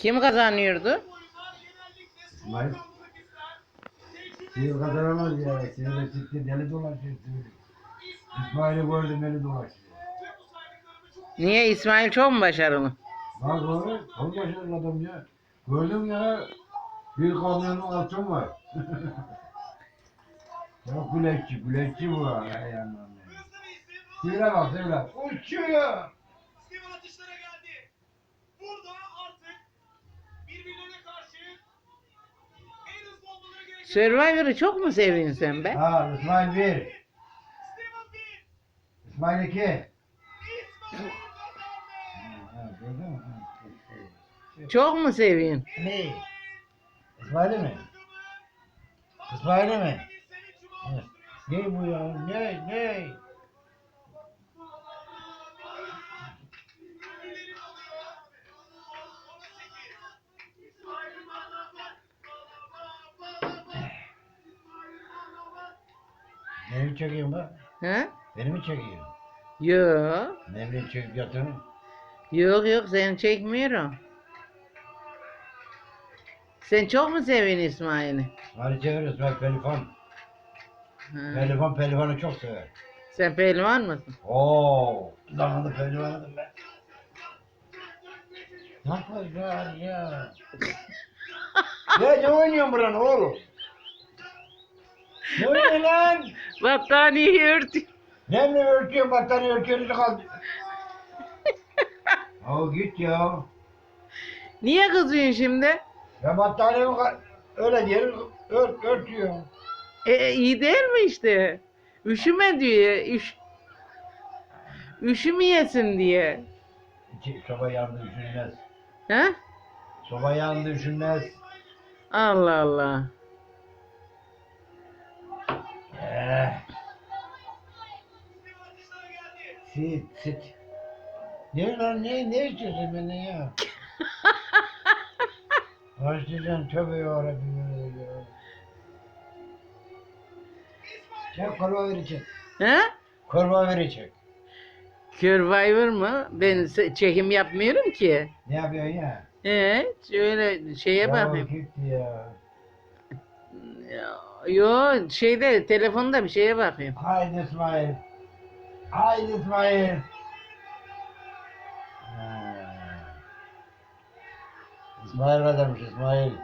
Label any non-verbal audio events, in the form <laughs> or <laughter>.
Kim kazanıyordu? İsmail. Sinir kazanamaz ya. Sinir çıktı deli dolaşıyor. sinir. İsmail'i gördüm deli dolaşıyor. Niye İsmail çok mu başarılı? Bak oğlum. Çok başarılı adam ya. Gördüm ya. Bir kamyonun altın var. <laughs> Çok güleççi. Güleççi bu. Ya. Sivre bak sivre. Uçuyor. Steven atışlara geldi. Burada Survivor'ı çok mu seviyorsun sen be? Ha İsmail bir. Steven bir. İsmail iki. İsmail Ha, gördün mü? Ha. Çok mu seviyorsun? Ne? İsmail'i mi? İsmail'i mi? Evet. Ne bu ya? Ne? Ne? Mi çekiyorsun bak? Ha? Beni mi çekiyorsun? Yok. Ne bileyim çekip yatırım. Yok yok seni çekmiyorum. Sen çok mu seviyorsun İsmail'i? Hadi çevir İsmail pelifan. Ha. Pelifan pelifanı çok sever. Sen pehlivan mısın? Oo, dudağını pehlivanıdım ben. Ne yapacağız ya? <laughs> ya ne oynuyorsun buranın oğlum? Ne oynuyorsun lan? Battaniyeyi örtü. Ne mi örtüyorsun battaniye örtüyorsun kaldı. Al git ya. Niye kızıyorsun şimdi? Ya battaniyemi ka- öyle diyelim ört, örtüyor. E, e, iyi değil mi işte? Üşüme diyor. Üş... Üşümeyesin diye. İçi- Soba yandı üşünmez. Ha? Soba yandı üşünmez. Allah Allah. Sit, sit. Ne lan ne ne istiyorsun benden ya? <laughs> Başlayacaksın tövbe yarabbim ya. ya. Çek korba veri çek. Ha? Korba veri çek. Survivor mı? Ben se- çekim yapmıyorum ki. Ne yapıyorsun ya? Evet, şöyle şeye ya bakayım. gitti ya. Yo, şeyde telefonda bir şeye bakayım. Haydi İsmail. Haydi İsmail. Ha. İsmail İsmail.